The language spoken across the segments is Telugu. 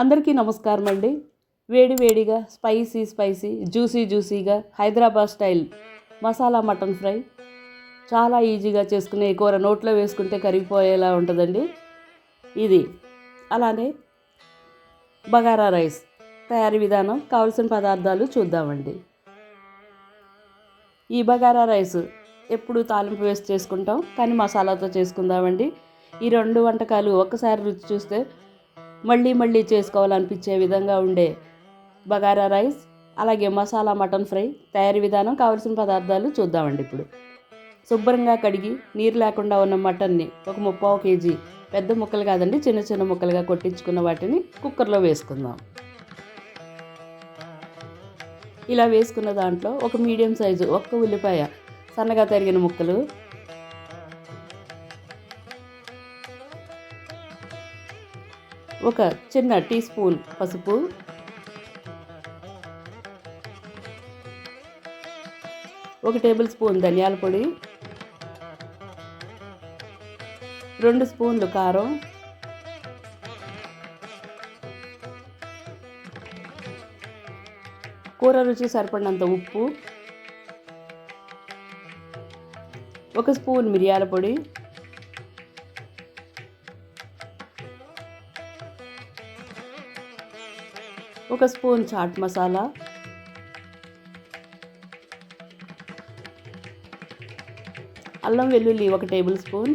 అందరికీ నమస్కారం అండి. వేడి వేడిగా స్పైసీ స్పైసీ జ్యూసీ జ్యూసీగా Hyderabad style masala mutton fry చాలా ఈజీగా చేసుకునే కూర నోట్లో వేసుకుంటే కరిగిపోయేలా ఉంటుందండి. ఇది అలానే బగారా రైస్ తయారీ విధానం కావలసిన పదార్థాలు చూద్దామండి. ఈ బగారా రైస్ ఎప్పుడు తాలింపు వేసి చేసుకుంటాం కానీ మసాలాతో చేసుకుందామండి. ఈ రెండు వంటకాలు ఒక్కసారి రుచి చూస్తే మళ్ళీ మళ్ళీ చేసుకోవాలనిపించే విధంగా ఉండే బగారా రైస్ అలాగే మసాలా మటన్ ఫ్రై తయారీ విధానం కావలసిన పదార్థాలు చూద్దామండి ఇప్పుడు. శుభ్రంగా కడిగి నీరు లేకుండా ఉన్న మటన్ని ఒక ముప్పావు కేజీ పెద్ద ముక్కలు కాదండి చిన్న చిన్న ముక్కలుగా కొట్టించుకున్న వాటిని కుక్కర్లో వేసుకుందాం. ఇలా వేసుకున్న దాంట్లో ఒక మీడియం సైజు ఒక్క ఉల్లిపాయ సన్నగా తరిగిన ముక్కలు ఒక చిన్న టీ స్పూన్ పసుపు. ఒక టేబుల్ స్పూన్ ధనియాల పొడి. రెండు స్పూన్లు కారం. కూర రుచి సరిపడినంత ఉప్పు. ఒక స్పూన్ మిరియాల పొడి. ఒక స్పూన్ చాట్ మసాలా. అల్లం వెల్లుల్లి ఒక టేబుల్ స్పూన్.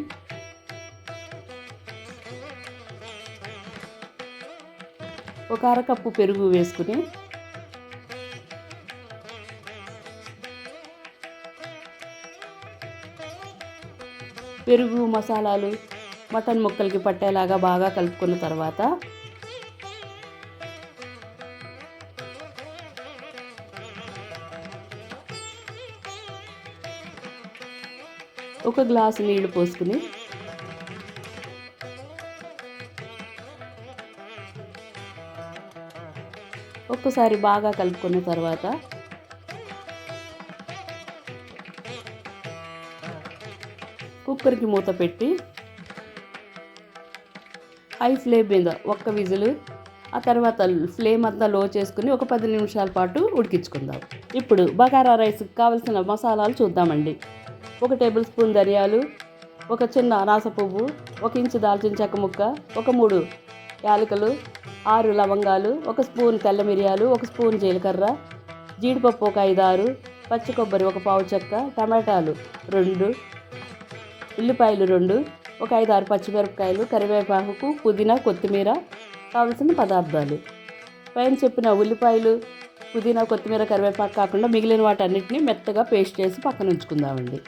ఒక అరకప్పు పెరుగు వేసుకుని. పెరుగు మసాలాలు మటన్ ముక్కలకి పట్టేలాగా బాగా కలుపుకున్న తర్వాత ఒక గ్లాసు నీళ్ళు పోసుకుని ఒక్కసారి బాగా కలుపుకున్న తర్వాత కుక్కర్కి మూత పెట్టి హై ఫ్లేమ్ మీద ఒక్క విజులు ఆ తర్వాత ఫ్లేమ్ అంతా లో చేసుకుని ఒక పది నిమిషాల పాటు ఉడికించుకుందాం. ఇప్పుడు బగారా రైస్కి కావలసిన మసాలాలు చూద్దామండి. ఒక టేబుల్ స్పూన్ ధనియాలు ఒక చిన్న అనాస పువ్వు ఒక ఇంచు దాల్చిన చెక్క ముక్క ఒక మూడు యాలకులు ఆరు లవంగాలు ఒక స్పూన్ తెల్ల మిరియాలు ఒక స్పూన్ జీలకర్ర జీడిపప్పు ఒక ఐదు ఆరు పచ్చి కొబ్బరి ఒక పావు చెక్క టమాటాలు రెండు ఉల్లిపాయలు రెండు ఒక ఐదు ఆరు పచ్చిమిరపకాయలు కరివేపాకు పుదీనా కొత్తిమీర కావలసిన పదార్థాలు. పైన చెప్పిన ఉల్లిపాయలు పుదీనా కొత్తిమీర కరివేపాకు కాకుండా మిగిలిన వాటన్నిటిని మెత్తగా పేస్ట్ చేసి పక్కన ఉంచుకుందామండి.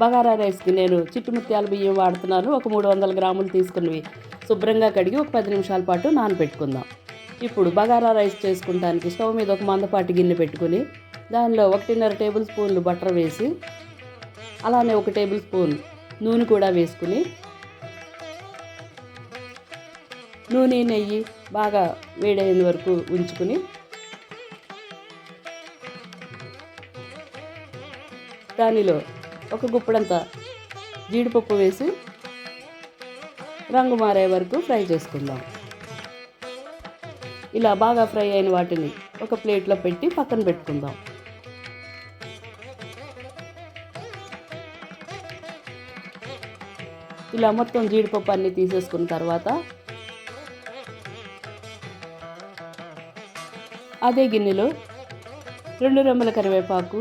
బగారా రైస్కి నేను చిట్టుముత్యాల బియ్యం వాడుతున్నాను ఒక మూడు వందల గ్రాములు తీసుకున్నవి. శుభ్రంగా కడిగి ఒక పది నిమిషాల పాటు నానబెట్టుకుందాం. ఇప్పుడు బగారా రైస్ చేసుకుంటానికి స్టవ్ మీద ఒక మందపాటి గిన్నె పెట్టుకుని దానిలో ఒకటిన్నర టేబుల్ స్పూన్లు బటర్ వేసి అలానే ఒక టేబుల్ స్పూన్ నూనె కూడా వేసుకుని నూనె నెయ్యి బాగా వేడైన వరకు ఉంచుకుని దానిలో ఒక గుప్పడంత జీడిపప్పు వేసి రంగు మారే వరకు ఫ్రై చేసుకుందాం. ఇలా బాగా ఫ్రై అయిన వాటిని ఒక ప్లేట్లో పెట్టి పక్కన పెట్టుకుందాం. ఇలా మొత్తం జీడిపప్పు అన్నీ తీసేసుకున్న తర్వాత అదే గిన్నెలో రెండు రెమ్మల కరివేపాకు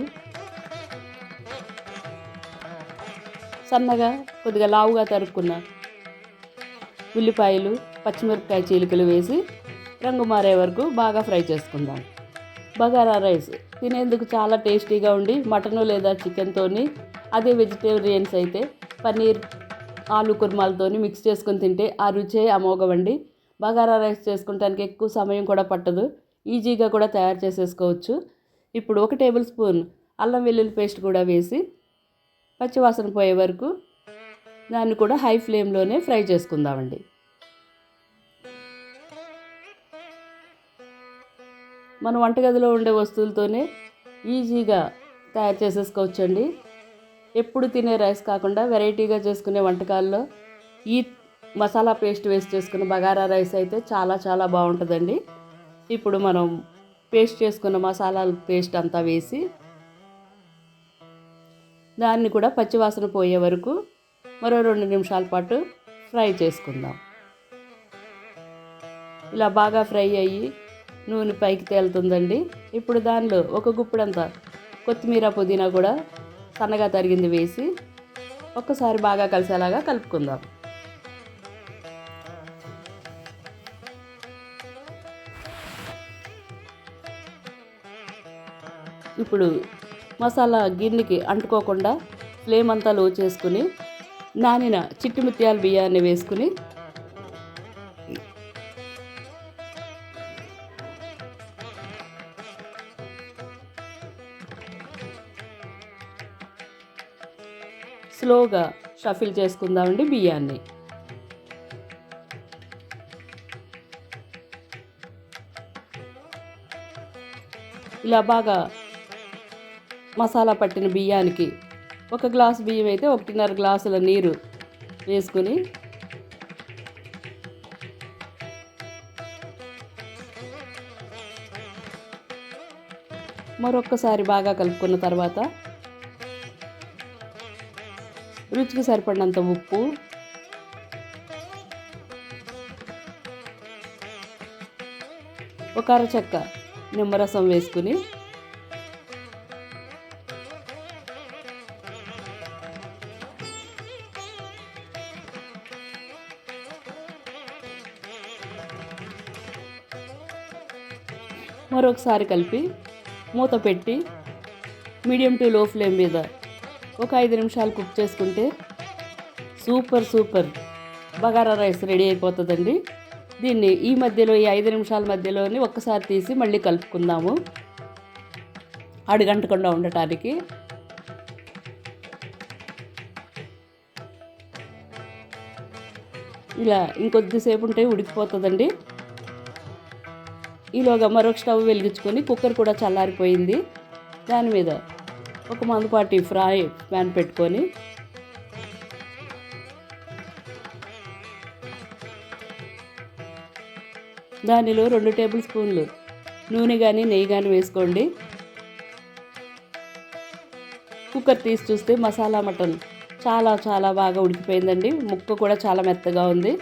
సన్నగా కొద్దిగా లావుగా తరుక్కున్న ఉల్లిపాయలు పచ్చిమిరపకాయ చీలికలు వేసి రంగు మారే వరకు బాగా ఫ్రై చేసుకుందాం. బగారా రైస్ తినేందుకు చాలా టేస్టీగా ఉండి మటన్ లేదా చికెన్తోని అదే వెజిటేరియన్స్ అయితే పన్నీర్ ఆలు కుర్మాలతోని మిక్స్ చేసుకొని తింటే ఆ రుచే అమోఘమండి. బగారా రైస్ చేసుకుంటానికి ఎక్కువ సమయం కూడా పట్టదు. ఈజీగా కూడా తయారు చేసేసుకోవచ్చు. ఇప్పుడు ఒక టేబుల్ స్పూన్ అల్లం వెల్లుల్లి పేస్ట్ కూడా వేసి పచ్చివాసన పోయే వరకు దాన్ని కూడా హై ఫ్లేమ్లోనే ఫ్రై చేసుకుందామండి. మన వంటగదిలో ఉండే వస్తువులతోనే ఈజీగా తయారు చేసేసుకోవచ్చండి. ఎప్పుడు తినే రైస్ కాకుండా వెరైటీగా చేసుకునే వంటకాల్లో ఈ మసాలా పేస్ట్ వేసి చేసుకున్న బగారా రైస్ అయితే చాలా చాలా బాగుంటుందండి. ఇప్పుడు మనం పేస్ట్ చేసుకున్న మసాలాల పేస్ట్ అంతా వేసి దాన్ని కూడా పచ్చివాసన పోయే వరకు మరో రెండు నిమిషాల పాటు ఫ్రై చేసుకుందాం. ఇలా బాగా ఫ్రై అయ్యి నూనె పైకి తేలుతుందండి. ఇప్పుడు దానిలో ఒక గుప్పుడంతా కొత్తిమీర పుదీనా కూడా సన్నగా తరిగింది వేసి ఒక్కసారి బాగా కలిసేలాగా కలుపుకుందాం. ఇప్పుడు మసాలా గిన్నెకి అంటుకోకుండా ఫ్లేమ్ అంతా లో చేసుకుని నానిన చిట్టి ముత్యాల బియ్యాన్ని వేసుకుని స్లోగా షఫిల్ చేసుకుందామండి బియ్యాన్ని. ఇలా బాగా మసాలా పట్టిన బియ్యానికి ఒక గ్లాస్ బియ్యం అయితే ఒకటిన్నర గ్లాసుల నీరు వేసుకుని మరొక్కసారి బాగా కలుపుకున్న తర్వాత రుచికి సరిపడినంత ఉప్పు ఒక అరచెక్క నిమ్మరసం వేసుకుని మరొకసారి కలిపి మూత పెట్టి మీడియం టు లో ఫ్లేమ్ మీద ఒక ఐదు నిమిషాలు కుక్ చేసుకుంటే super super bagara rice ready అయిపోతుందండి. దీన్ని ఈ మధ్యలో ఈ ఐదు నిమిషాల మధ్యలోని ఒక్కసారి తీసి మళ్ళీ కలుపుకుందాము. అడుగంటకుండా ఉండటానికి. ఇలా ఇంకొద్దిసేపు ఉంటే ఉడికిపోతుందండి. ఈలోగా మరొక స్టవ్ వెలిగించుకొని కుక్కర్ కూడా చల్లారిపోయింది. దాని మీద ఒక మందుపాటి ఫ్రై ప్యాన్ పెట్టుకొని దానిలో రెండు టేబుల్ స్పూన్లు నూనె కానీ నెయ్యి కానీ వేసుకోండి. కుక్కర్ తీసి చూస్తే మసాలా మటన్ చాలా చాలా బాగా ఉడికిపోయిందండి. ముక్క కూడా చాలా మెత్తగా ఉంది.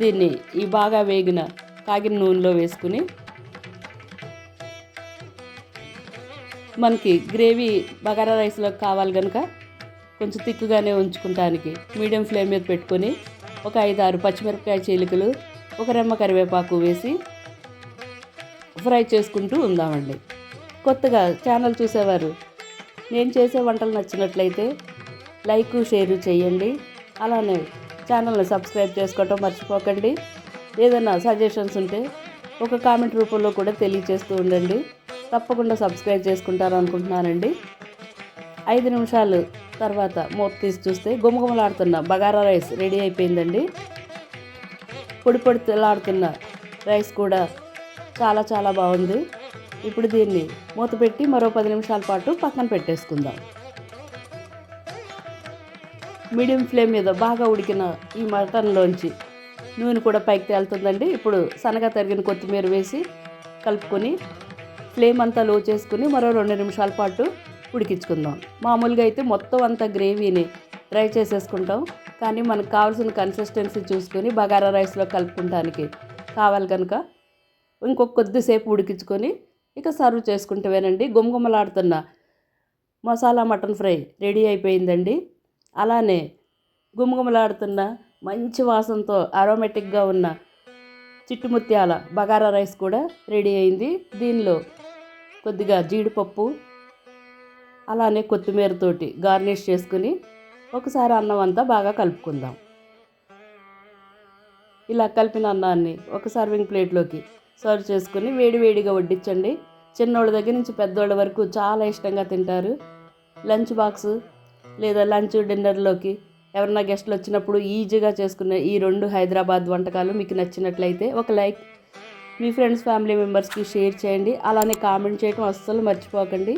దీన్ని ఈ బాగా వేగిన కాగిన నూనెలో వేసుకుని మనకి గ్రేవీ బగారా రైస్లో కావాలి కనుక కొంచెం తిక్కుగానే ఉంచుకుంటానికి. మీడియం ఫ్లేమ్ మీద పెట్టుకొని ఒక ఐదు ఆరు పచ్చిమిరపకాయ చీలికలు ఒక రెమ్మ కరివేపాకు వేసి ఫ్రై చేసుకుంటూ ఉందామండి. కొత్తగా ఛానల్ చూసేవారు నేను చేసే వంటలు నచ్చినట్లయితే లైక్ షేర్ చేయండి. అలానే ఛానల్ని సబ్స్క్రైబ్ చేసుకోవటం మర్చిపోకండి. ఏదైనా సజెషన్స్ ఉంటే ఒక కామెంట్ రూపంలో కూడా తెలియచేస్తూ ఉండండి. తప్పకుండా సబ్స్క్రైబ్ చేసుకుంటారు అనుకుంటున్నానండి ఐదు నిమిషాలు తర్వాత మూత తీసి చూస్తే గుమగుమలాడుతున్న బగారా రైస్ రెడీ అయిపోయిందండి. పొడి పొడిలాడుతున్న రైస్ కూడా చాలా చాలా బాగుంది. ఇప్పుడు దీన్ని మూత పెట్టి మరో పది నిమిషాల పాటు పక్కన పెట్టేసుకుందాం. మీడియం ఫ్లేమ్ మీద బాగా ఉడికిన ఈ మటన్లోంచి నూనె కూడా పైకి తేలుతుందండి. ఇప్పుడు సన్నగా తరిగిన కొత్తిమీర వేసి కలుపుకొని ఫ్లేమ్ అంతా లో చేసుకుని మరో రెండు నిమిషాల పాటు ఉడికించుకుందాం. మామూలుగా అయితే మొత్తం అంతా గ్రేవీని డ్రై చేసేసుకుంటాం. కానీ మనకు కావాల్సిన కన్సిస్టెన్సీ చూసుకొని బగారా రైస్లో కలుపుకుంటానికి కావాలి కనుక ఇంకొక కొద్దిసేపు ఉడికించుకొని ఇక సర్వ్ చేసుకుంటేవేనండి గుమగుమలాడుతున్న మసాలా మటన్ ఫ్రై రెడీ అయిపోయిందండి. అలానే గుమగుమలాడుతున్న మంచి వాసనతో అరోమేటిక్గా ఉన్న చిట్టుముత్యాల బగారా రైస్ కూడా రెడీ అయింది. దీనిలో కొద్దిగా జీడిపప్పు అలానే కొత్తిమీరతోటి గార్నిష్ చేసుకుని ఒకసారి అన్నం అంతా బాగా కలుపుకుందాం. ఇలా కలిపిన అన్నాన్ని ఒక సర్వింగ్ ప్లేట్లోకి సర్వ్ చేసుకుని వేడివేడిగా వడ్డించండి. చిన్నోళ్ళ దగ్గర నుంచి పెద్దోళ్ళ వరకు చాలా ఇష్టంగా తింటారు. లంచ్ బాక్స్ లేదా లంచ్ డిన్నర్లోకి ఎవరన్నా గెస్ట్లు వచ్చినప్పుడు ఈజీగా చేసుకునే ఈ రెండు హైదరాబాద్ వంటకాలు మీకు నచ్చినట్లయితే ఒక లైక్ మీ ఫ్రెండ్స్ ఫ్యామిలీ మెంబర్స్కి షేర్ చేయండి. అలానే కామెంట్ చేయడం అస్సలు మర్చిపోకండి.